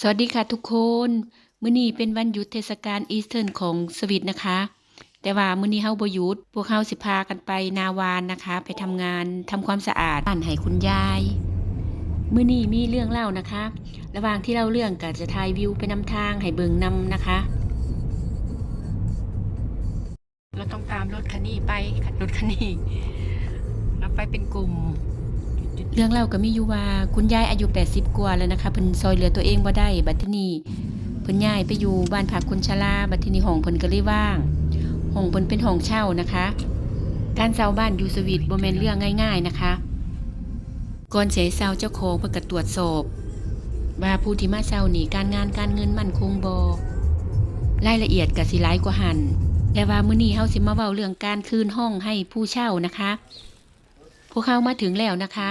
สวัสดีค่ะทุกคนมื้อนี้เป็นวันหยุดเทศกาลอีสเทิร์นของสวิตนะคะ แต่ว่ามื้อนี้เฮาบ่หยุด พวกเฮาสิพากันไปนาวานนะคะ ไปทำงานทำความสะอาดบ้านให้คุณยาย มื้อนี้มีเรื่องเล่านะคะ ระหว่างที่เล่าเรื่องก็จะถ่ายวิวไปนำทางให้เบิ่งนำนะคะ เราต้องตามรถคันนี้ไปรถคันนี้เราไปเป็นกลุ่ม เรื่องเล่าก็มีอยู่ว่าคุณยายอายุ 80 กว่าแล้วนะคะเพิ่นซอยเหลือตัวเองบ่ได้บัดทีนี้เพิ่นย้ายไปอยู่บ้านพักคนชราบัดทีนี้ห้องเพิ่นก็เลยว่างห้องเพิ่นเป็นห้องเช่านะคะ การเช่าบ้านอยู่สวีทบ่แม่นเรื่องง่ายๆนะคะ ก่อนสิให้เช่าเจ้าของเพิ่นก็ตรวจสอบว่าผู้ที่มาเช่านี่การงานการเงินมั่นคงบ่รายละเอียดก็สิหลายกว่าหันแต่ว่ามื้อนี้เฮาสิมาเว้าเรื่องการคืนห้องให้ผู้เช่านะคะ วกเขามาถึงแล้วนะคะ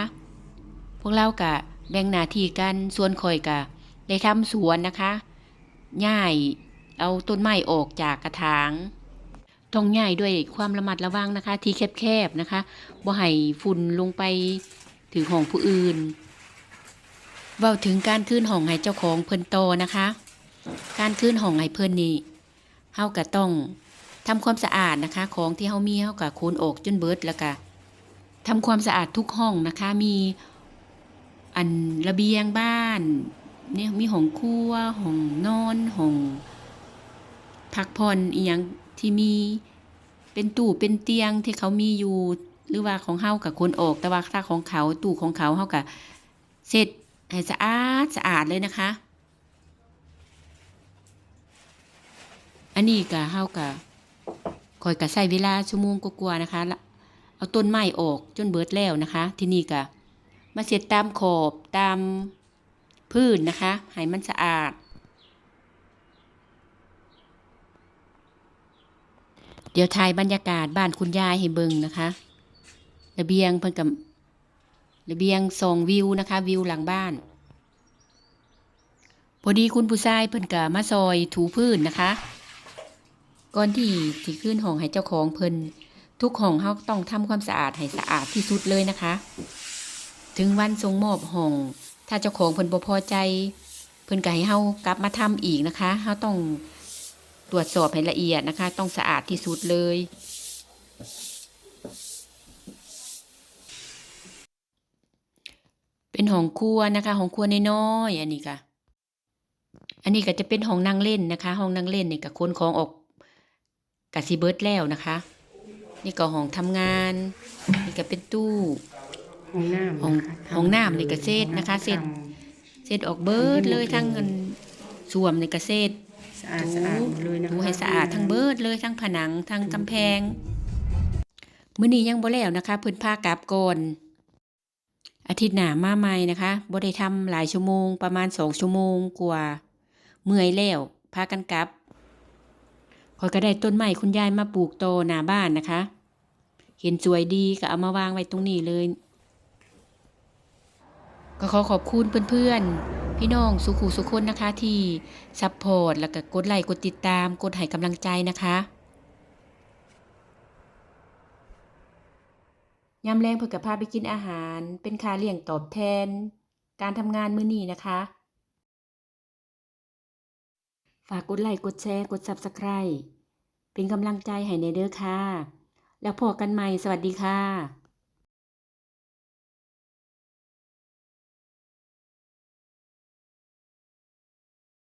พวกเรากะแบ่งหน้าที่กันส่วนคอยกะได้ทำสวนนะคะย่ายเอาต้นไม้ออกจากกระถางต้องย่ายด้วยความระมัดระวังนะคะ ที่แคบๆนะคะบ่ให้ฝุ่นลงไปถึงห้องผู้อื่นเว้าถึงการคืนห้องให้เจ้าของเพิ่นโตนะคะ การคืนห้องให้เพิ่นนี่เฮาก็ต้องทำความสะอาดนะคะ ของที่เฮามีเฮาก็ขนออกจนเบิดแล้วก็ ทำความสะอาดทุกห้องนะคะ มีอันระเบียงบ้านเนี่ยมีห้องครัวห้องนอนห้องพักผ่อนอีหยังที่มีเป็นตู้เป็นเตียงที่เขามีอยู่ หรือว่าของเฮากับคนออกแต่ว่าถ้าของเขาตู้ของเขาเฮากับเสร็จให้สะอาดสะอาดเลยนะคะ อันนี้ก็เฮากับคอยกับใช้เวลาชั่วโมงกว่าๆนะคะ เอาต้นไม้ออกจนเบิดแล้วนะคะ ที่นี่ก็มาเสร็จตามขอบตามพื้นนะคะให้มันสะอาด เดี๋ยวถ่ายบรรยากาศบ้านคุณยายให้เบิ่งนะคะระเบียงเพิ่นกับระเบียงส่องวิวนะคะ วิวหลังบ้าน พอดีคุณผู้ชายเพิ่นก็มาซอยถูพื้นนะคะ ก่อนที่สิขึ้นห้องให้เจ้าของเพิ่น ทุกห้องเฮาต้องทำความสะอาดให้สะอาดที่สุดเลยนะคะ ถึงวันส่งมอบห้อง ถ้าเจ้าของเพิ่นบ่พอใจ เพิ่นก็ให้เฮากลับมาทำอีกนะคะเฮาต้องตรวจสอบให้ละเอียดนะคะ ต้องสะอาดที่สุดเลย เป็นห้องครัวนะคะห้องครัวน้อยๆอันนี้ค่ะอันนี้ก็จะเป็นห้องนั่งเล่นนะคะ ห้องนั่งเล่นนี่ก็ขนของออกกะสิเบิร์ดแล้วนะคะ นี่ก็ห้องทำงาน นี่ก็เป็นตู้ห้องน้ำห้องนะคะห้องน้ำนี่ก็เสร็จนะคะเสร็จเสร็จออกเบิดเลยทั้งเงินสวมในกระเสร็จสะอาดสะอาดหมดเลยนะคะถูให้สะอาดทั้งเบิดเลยทั้งผนังทั้งกำแพงมื้อนี้ยังบ่แล้วนะคะเพิ่นพากลับก่อนอาทิตย์หน้ามาใหม่นะคะบ่ได้ทำหลายชั่วโมงประมาณสองชั่วโมงกว่า เมื่อยแล้วพากันกลับค อยก็ได้ต้นไม้คุณยายมาปลูกโตหน้าบ้านนะคะ เห็นสวยดีก็เอามาวางไว้ตรงนี้เลย ก็ขอขอบคุณเพื่อนๆ พี่น้องสุขุสุคนนะคะที่ซัพพอร์ตแล้วก็กดไลค์กดติดตามกดให้กำลังใจนะคะยามแรงเพื่อกับพาไปกินอาหาร เป็นค่าเลี้ยงตอบแทน การทำงานมื้อนี้นะคะ ฝากกดไลค์กดแชร์ กด Subscribe เป็นกำลังใจให้ในเด้อค่ะ แล้วพบกันใหม่ สวัสดีค่ะ